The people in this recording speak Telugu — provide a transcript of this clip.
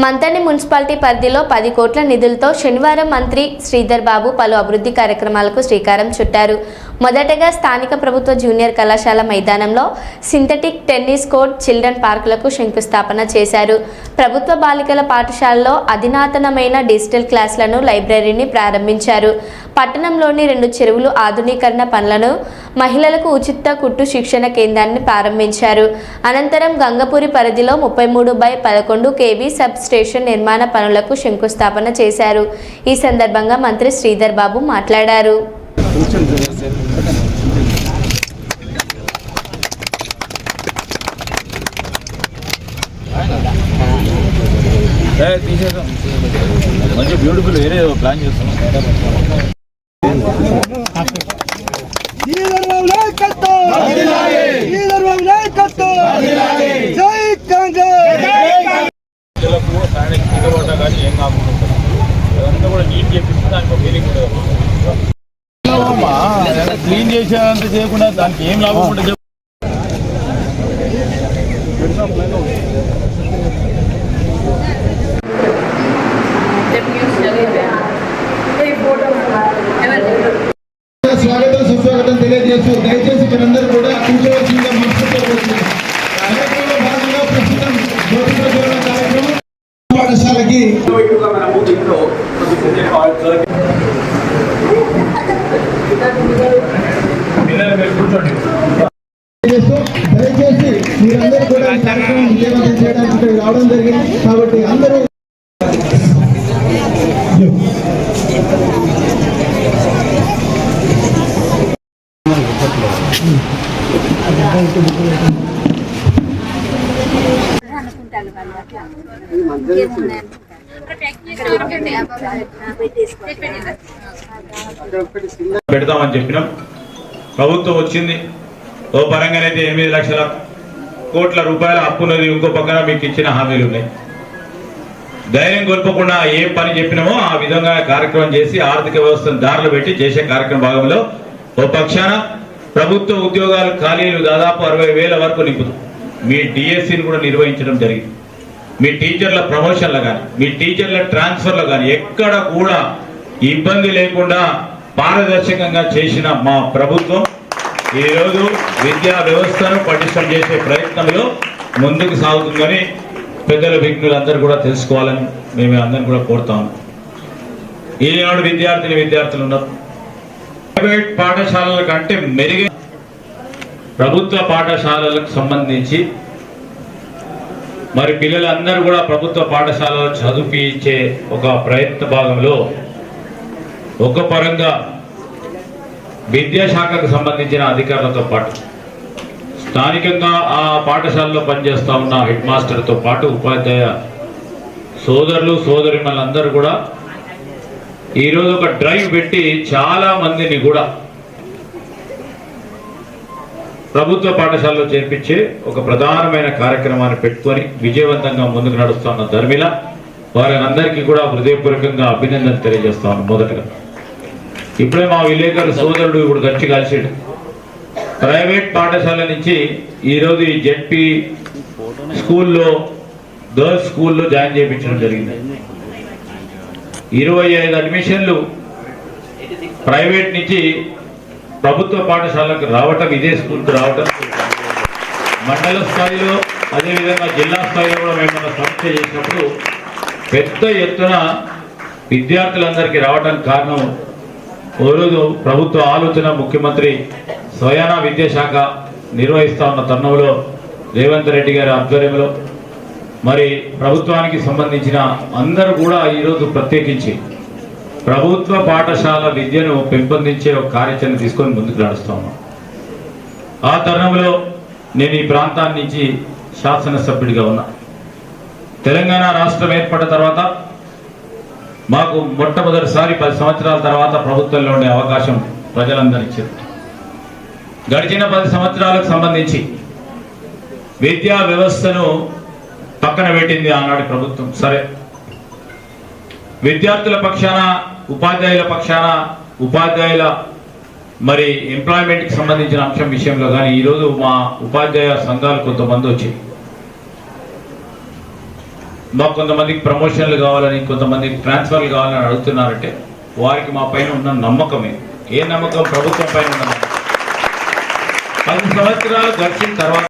మంతని మున్సిపాలిటీ పరిధిలో పది కోట్ల నిధులతో శనివారం మంత్రి శ్రీధర్ బాబు పలు అభివృద్ధి కార్యక్రమాలకు శ్రీకారం చుట్టారు. మొదటగా స్థానిక ప్రభుత్వ జూనియర్ కళాశాల మైదానంలో సింథటిక్ టెన్నిస్ కోర్ట్ చిల్డ్రన్ పార్కులకు శంకుస్థాపన చేశారు. ప్రభుత్వ బాలికల పాఠశాలలో అధునాతనమైన డిజిటల్ క్లాసులను లైబ్రరీని ప్రారంభించారు. పట్టణంలోని రెండు చెరువులు ఆధునీకరణ పనులను మహిళలకు ఉచిత కుట్టు శిక్షణ కేంద్రాన్ని ప్రారంభించారు. అనంతరం గంగపూరి పరిధిలో ముప్పై మూడు బై పదకొండు కేవీ సబ్ స్టేషన్ నిర్మాణ పనులకు శంకుస్థాపన చేశారు. ఈ సందర్భంగా మంత్రి శ్రీధర్ బాబు మాట్లాడారు. తీసేద్దాం మంచి బ్యూటిఫుల్ ఏరియా ప్లాన్ చేస్తున్నాం శ్రీధర్బాబు నాయకత్వం శ్రీధర్బాబు నాయకత్వం జై కాంగ్రెస్ పిల్లలకు స్నానం కింద పడ్డా కానీ ఏం కాకుండా ఉంటుంది. అదంతా కూడా నీట్ చేపిస్తే దానికి ఒక ఫీలింగ్ ఉంటుంది క్లీన్ చేసేంత చేయకుండా దానికి ఏం లాభం ఉంటుంది స్వాగతం సుస్వాగతం తెలియజేస్తూ దయచేసి మీరందరూ కూడా కూర్చోవలసిందిగా మనస్ఫూర్తిగా ప్రస్తుతం కార్యక్రమం. పాఠశాలకి పిల్లలు మీరు కూర్చోండి చేస్తూ దయచేసి మీరందరూ కూడా కార్యక్రమం విజయవంతం చేయడానికి ఇక్కడికి రావడం జరిగింది కాబట్టి అందరూ పెడతామని చెప్పినాం. ప్రభుత్వం వచ్చింది. ఓ పరంగానైతే ఎనిమిది లక్షల కోట్ల రూపాయల అప్పున్నది ఇంకో పక్కన మీకు ఇచ్చిన హామీలు ఉన్నాయి. ధైర్యం కోల్పోకుండా ఏం పని చెప్పినామో ఆ విధంగా కార్యక్రమం చేసి ఆర్థిక వ్యవస్థను దారిలో పెట్టి చేసే కార్యక్రమ భాగంలో ఓ పక్షాన ప్రభుత్వ ఉద్యోగాలు ఖాళీలు దాదాపు అరవై వేల వరకు నింపుతాం. మీ డిఎస్సిని కూడా నిర్వహించడం జరిగింది. మీ టీచర్ల ప్రమోషన్లు కానీ మీ టీచర్ల ట్రాన్స్ఫర్లు కానీ ఎక్కడ కూడా ఇబ్బంది లేకుండా పారదర్శకంగా చేసిన మా ప్రభుత్వం ఈరోజు విద్యా వ్యవస్థను పటిష్టం చేసే ప్రయత్నంలో ముందుకు సాగుతుందని పెద్దల విఘ్నులందరూ కూడా తెలుసుకోవాలని మేము అందరం కూడా కోరుతాము ఈనాడు విద్యార్థిని విద్యార్థులు ఉన్నారు. ప్రైవేట్ పాఠశాలల కంటే మెరుగైన ప్రభుత్వ పాఠశాలలకు సంబంధించి మరి పిల్లలందరూ కూడా ప్రభుత్వ పాఠశాలలో చదివించే ఒక ప్రయత్న భాగంలో ఒక పరంగా విద్యాశాఖకు సంబంధించిన అధికారులతో పాటు స్థానికంగా ఆ పాఠశాలలో పనిచేస్తూ ఉన్న హెడ్ మాస్టర్తో పాటు ఉపాధ్యాయ సోదరులు సోదరిమలందరూ కూడా ఈరోజు ఒక డ్రైవ్ పెట్టి చాలా మందిని కూడా ప్రభుత్వ పాఠశాలలో చేర్పించే ఒక ప్రధానమైన కార్యక్రమాన్ని పెట్టుకొని విజయవంతంగా ముందుకు నడుస్తున్న ధర్మిల వారందరికీ కూడా హృదయపూర్వకంగా అభినందన తెలియజేస్తాను మొదటగా. ఇప్పుడే మా విలేకరు సోదరుడు ఇప్పుడు గచ్చి కాల్చాడు. ప్రైవేట్ పాఠశాల నుంచి ఈరోజు ఈ జెడ్పీ స్కూల్లో గర్ల్స్ స్కూల్లో జాయిన్ చేయించడం జరిగింది. ఇరవై ఐదు అడ్మిషన్లు ప్రైవేట్ నుంచి ప్రభుత్వ పాఠశాలకు రావటం ఇదే స్కూల్కి రావటం. మండల స్థాయిలో అదేవిధంగా జిల్లా స్థాయిలో కూడా మేము మన చేసినప్పుడు పెద్ద ఎత్తున విద్యార్థులందరికీ రావడానికి కారణం ఓ రోజు ప్రభుత్వ ఆలోచన ముఖ్యమంత్రి స్వయానా విద్యాశాఖ నిర్వహిస్తా ఉన్న తరుణంలో రేవంత్ రెడ్డి గారి ఆధ్వర్యంలో మరి ప్రభుత్వానికి సంబంధించిన అందరూ కూడా ఈరోజు ప్రత్యేకించి ప్రభుత్వ పాఠశాల విద్యను పెంపొందించే ఒక కార్యాచరణ తీసుకొని ముందుకు నడుస్తా ఉన్నాం. ఆ తరుణంలో నేను ఈ ప్రాంతాన్ని శాసనసభ్యుడిగా ఉన్నా. తెలంగాణ రాష్ట్రం ఏర్పడిన తర్వాత మాకు మొట్టమొదటిసారి పది సంవత్సరాల తర్వాత ప్రభుత్వంలో ఉండే అవకాశం ప్రజలందరూ గడిచిన పది సంవత్సరాలకు సంబంధించి విద్యా వ్యవస్థను పక్కన పెట్టింది ఆనాటి ప్రభుత్వం. సరే విద్యార్థుల పక్షాన ఉపాధ్యాయుల పక్షాన ఉపాధ్యాయుల మరి ఎంప్లాయ్మెంట్కి సంబంధించిన అంశం విషయంలో కానీ ఈరోజు మా ఉపాధ్యాయ సంఘాలు కొంతమంది వచ్చాయి మాకు కొంతమందికి ప్రమోషన్లు కావాలని కొంతమందికి ట్రాన్స్ఫర్లు కావాలని అడుగుతున్నారంటే వారికి మా పైన ఉన్న నమ్మకమే. ఏ నమ్మకం? ప్రభుత్వం పైన ఉన్న నమ్మకం. పది సంవత్సరాలు గడిచిన తర్వాత